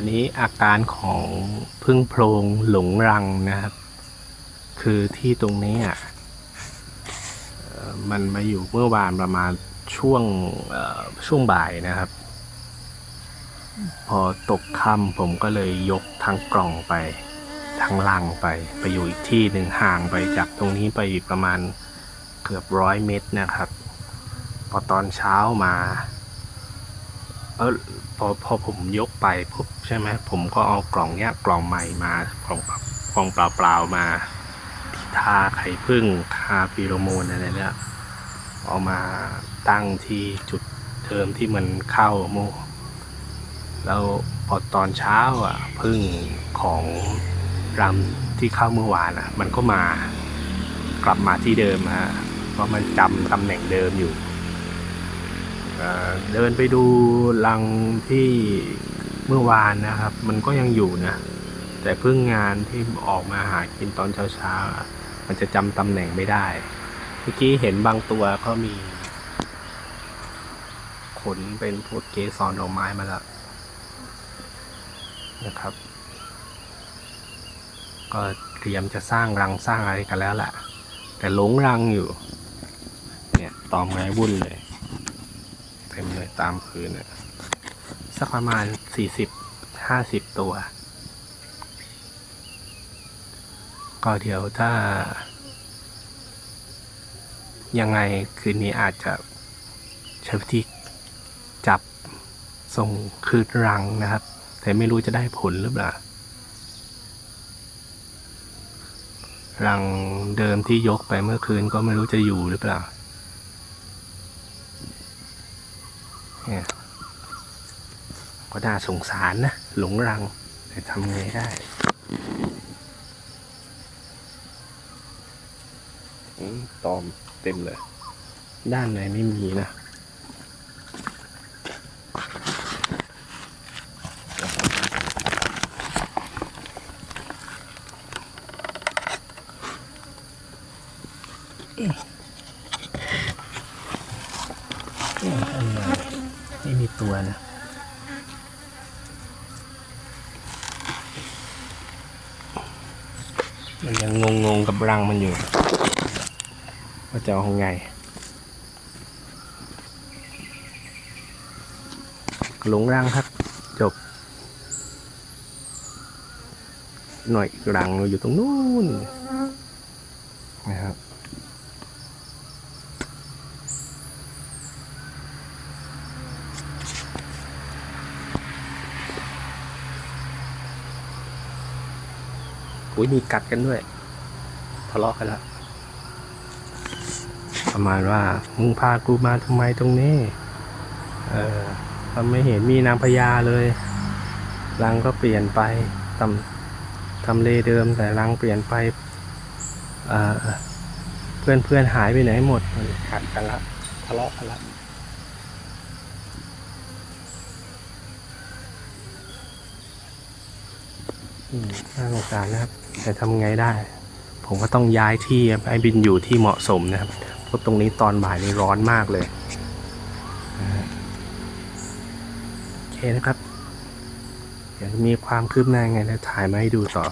อันนี้อาการของพึ่งโพรงหลงรังนะครับ คือที่ตรงนี้อะมันมาอยู่เมื่อวานประมาณช่วงช่วงบ่ายนะครับ พอตกค่ำผมก็เลยยกทั้งกล่องไปทั้งลังไป ไปอยู่อีกที่หนึ่งห่างไปจากตรงนี้ไปอีกประมาณเกือบร้อยเมตรนะครับ พอตอนเช้ามา เออพอพอผมยกไปปุ๊บใช่ไหมผมก็เอากล่องเนี้ยกล่องใหม่มากล่องกล่องเปล่าๆมาที่ทาไข่ผึ้งทาฟีโรโมนอะไรเนี่ยเอามาตั้งที่จุดเดิมที่มันเข้าโมแล้วพอตอนเช้าอะพึ่งของรำที่เข้าเมื่อวานอะ มันก็มากลับมาที่เดิมฮะเพราะมันจำตำแหน่งเดิมอยู่ เดินไปดูรังที่เมื่อวานนะครับ มันก็ยังอยู่นะ แต่เพิ่งงานที่ออกมาหากินตอนเช้าๆ มันจะจำตำแหน่งไม่ได้ เมื่อกี้เห็นบางตัวเขามี ขนเป็นพวกเกสรดอกไม้มาแล้วนะครับ ก็เตรียมจะสร้างรังสร้างอะไรกันแล้วแหละแต่หลงรังอยู่ เนี่ยตอมไม้วุ่นเลย ตามพื้นสักประมาณสี่สิบห้าสิบตัว ก็เดี๋ยวถ้า ยังไงคืนนี้อาจจะใช้วิธีจับส่งคืนรังนะครับ แต่ไม่รู้จะได้ผลหรือเปล่ารังเดิมที่ยกไปเมื่อคืนก็ไม่รู้จะอยู่หรือเปล่า เนี่ยก็น่าสงสารนะ หลงรัง แต่ทำไงได้ตอมเต็มเลย ด้านในไม่มีนะด้านในไม่ มีตัวนะมันยังงงๆกับรังมันอยู่ ว่าจะเอาไง หลงรังครับ จบ หน่อยรังอยู่ตรงนู้นนะครับ อุ้ยมีกัดกันด้วย ทะเลาะกันละประมาณว่ามึงพากูมาทำไมตรงนี้ เออทำไม่เห็นมีนางพญาเลยรังก็เปลี่ยนไปทำทำเลเดิมแต่รังเปลี่ยนไปเพื่อนเพื่อนหายไปไหนหมดขัดกันละทะเลาะกันละน่าสงสารนะครับ แต่ทำไงได้ ผมก็ต้องย้ายที่ให้บินอยู่ที่เหมาะสมนะครับเพราะตรงนี้ตอนบ่ายนี่ร้อนมากเลยโอเคนะครับเดี๋ยวมีความคืบหน้าไงแล้วถ่ายมาให้ดูต่อ